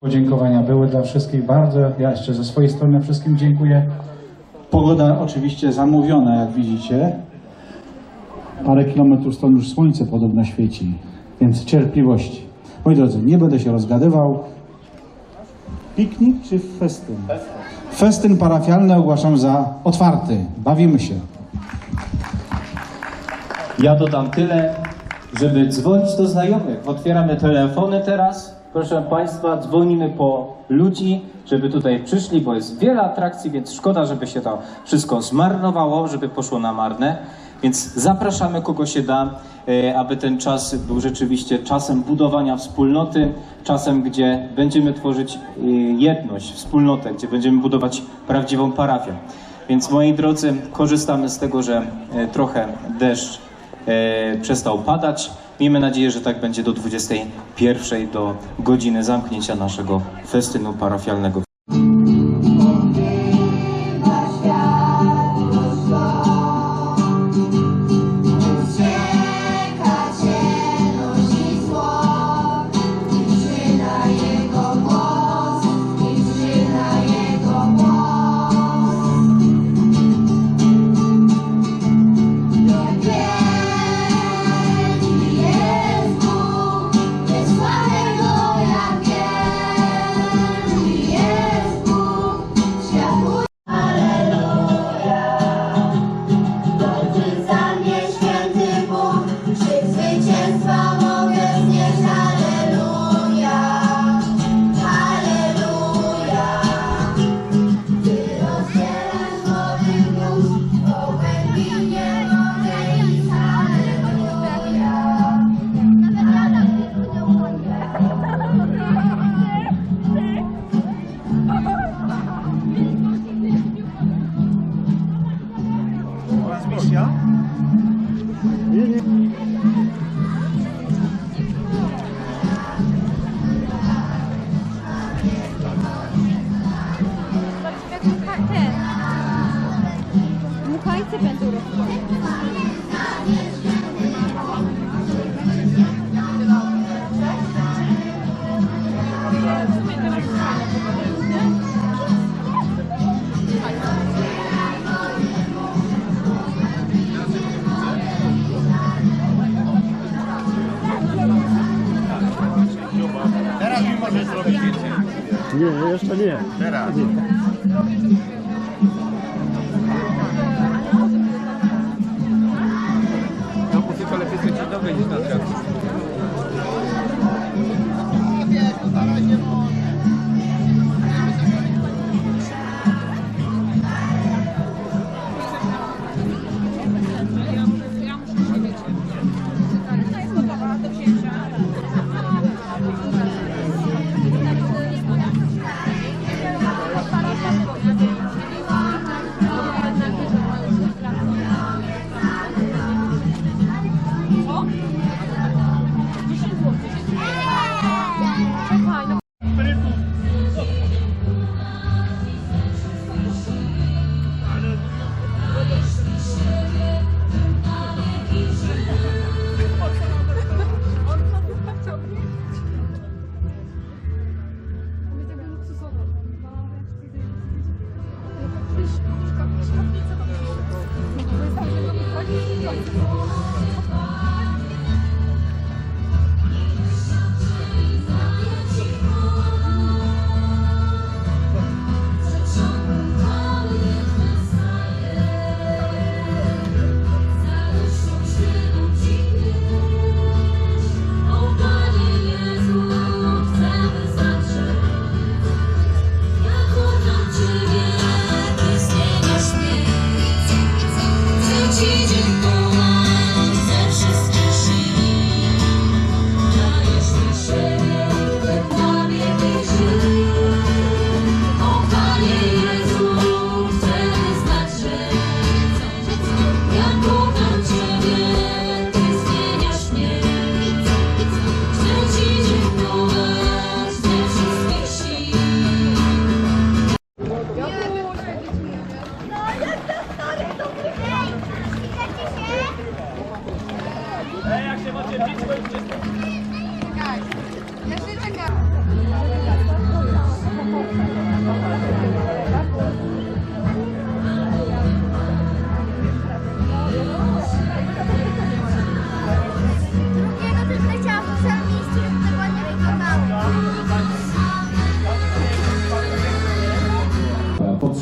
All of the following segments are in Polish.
Podziękowania były dla wszystkich bardzo. Ja jeszcze ze swojej strony wszystkim dziękuję. Pogoda oczywiście zamówiona, jak widzicie. Parę kilometrów stąd już słońce podobno świeci, więc cierpliwości. Moi drodzy, nie będę się rozgadywał. Piknik czy festyn? Festyn parafialny ogłaszam za otwarty. Bawimy się. Ja dodam tyle, żeby dzwonić do znajomych. Otwieramy telefony teraz. Proszę Państwa, dzwonimy po ludzi, żeby tutaj przyszli, bo jest wiele atrakcji, więc szkoda, żeby się to wszystko zmarnowało, żeby poszło na marne. Więc zapraszamy kogo się da, e, aby ten czas był rzeczywiście czasem budowania wspólnoty, czasem, gdzie będziemy tworzyć e, jedność, wspólnotę, gdzie będziemy budować prawdziwą parafię. Więc moi drodzy, korzystamy z tego, że e, trochę deszcz przestał padać. Miejmy nadzieję, że tak będzie do 21 do godziny zamknięcia naszego festynu parafialnego.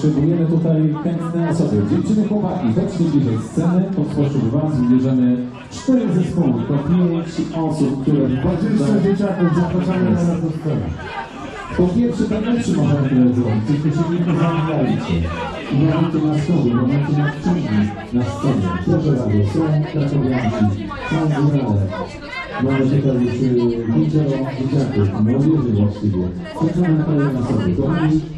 Potrzebujemy tutaj chętne osoby. Dziewczyny, chłopaki, chodźcie bliżej sceny. Po spośród Was wybierzemy cztery zespoły. To pięć osób, które... 20 dzieciaków zapraszamy na do sceny. Po pierwszy, ten lepszy możemy tyle zrobić. Tylko się nie pozamieniajcie. I możecie na sobie, możecie na wciągi na scenie. Proszę bardzo, są krakowianki, są górale. Mamy tutaj już y, pięcioro dzieciaków, młodzieży właściwie. Na kolejne na sobie. Kochani,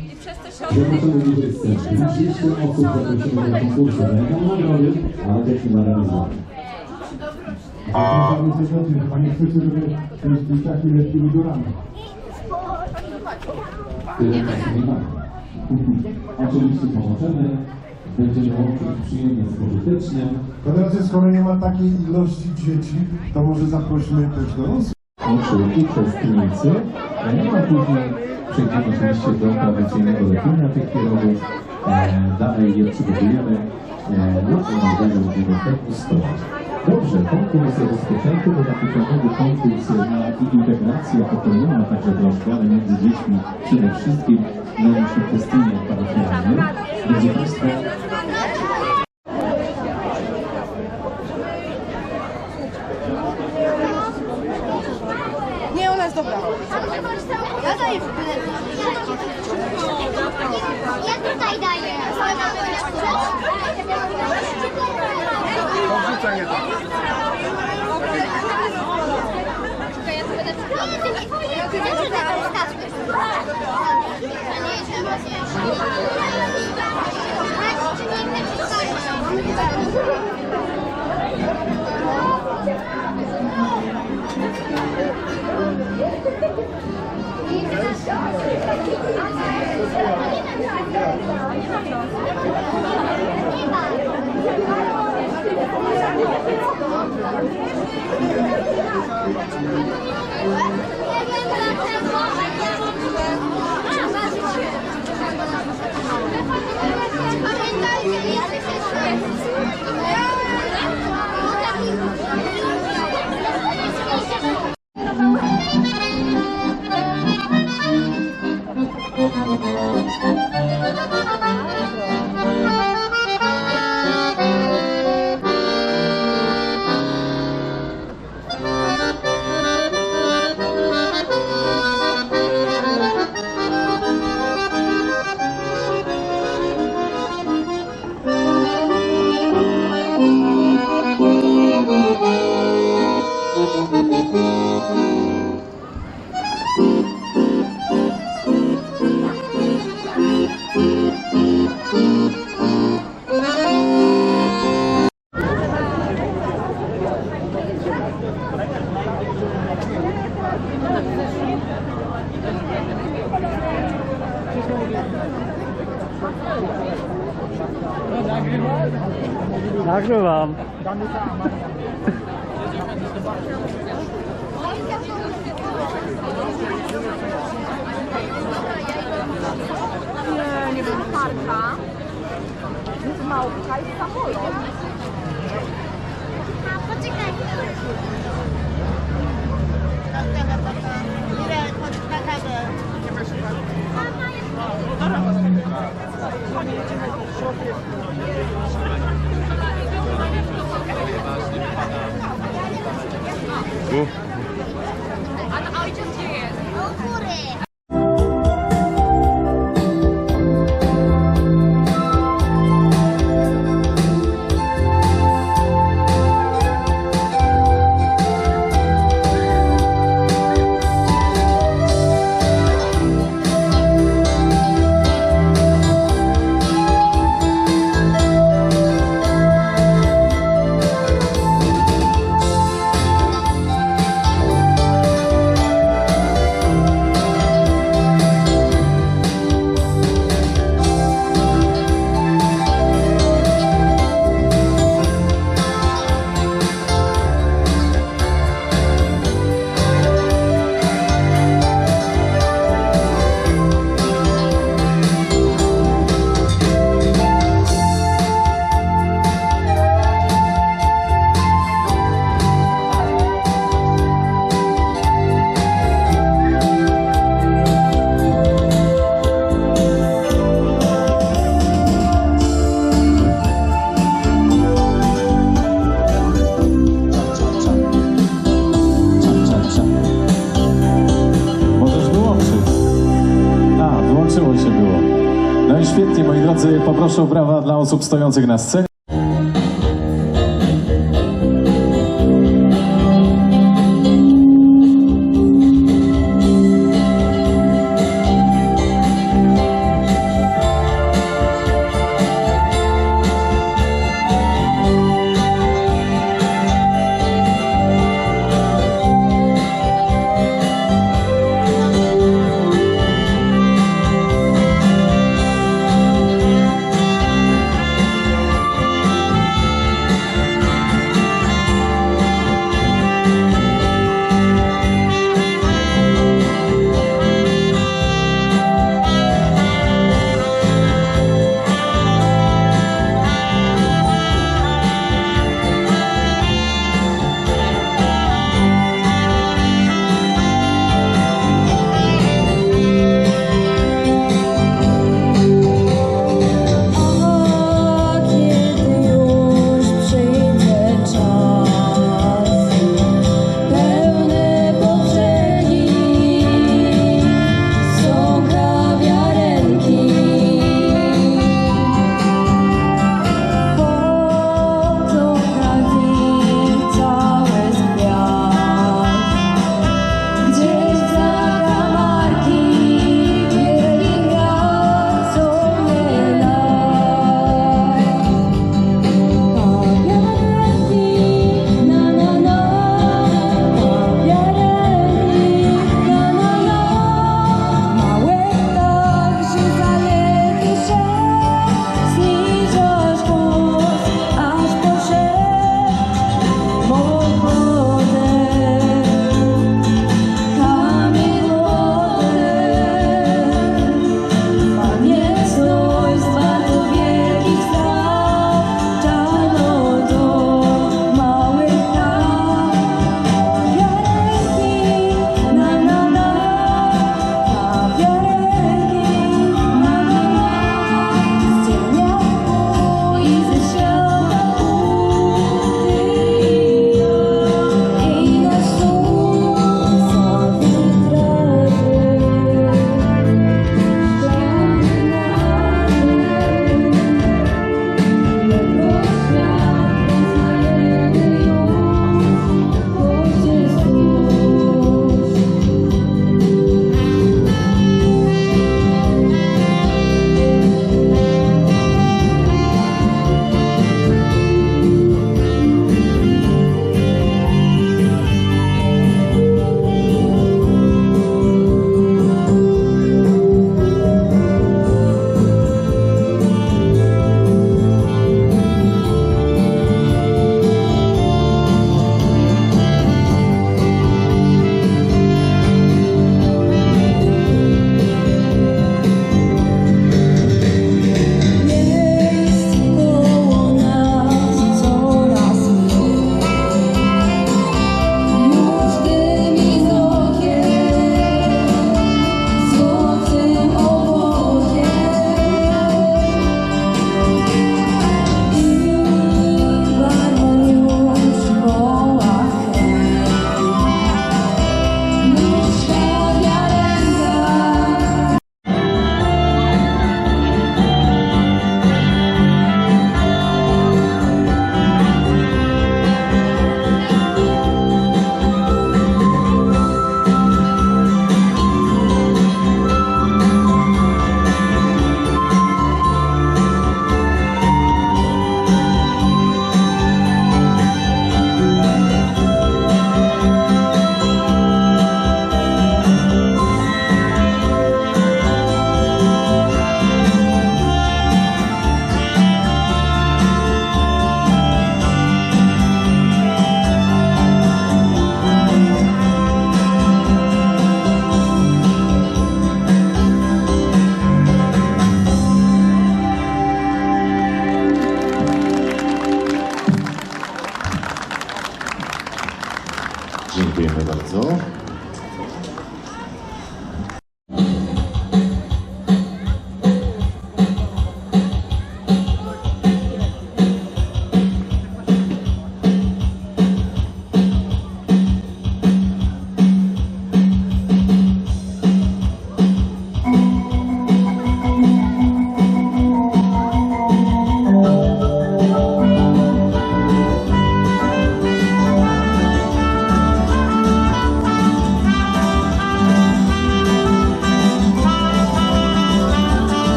zapraszamy bliżej sceny. 30 osób zaprosimy konkursy. Na nagrody, ale też nie ma realizacji. Zapraszamy serdecznie, chyba nie chcecie, żeby lecili do rana. Tyle nie. Oczywiście pomożemy. Będziemy łączyć przyjemne z pożytecznym. To teraz, skoro nie ma takiej ilości dzieci, to może zaprośmy też dorosłych. Uczestnicy. No a później przejdziemy oczywiście do tradycyjnego lepienia tych kierowców. E, dalej je przygotujemy. E, na razie będziemy degustować. Dobrze, konkurs rozpoczęty, bo taki ciągłowy konkurs na integracja pokoleniowa także troszkę, ale między dziećmi przede wszystkim na naszym festynie parafialnym. Drodzy Państwo, Nie, ona jest dobra. Ja daję Ja tutaj daję. Wrzucaj je tam. Jest poproszę o brawa dla osób stojących na scenie.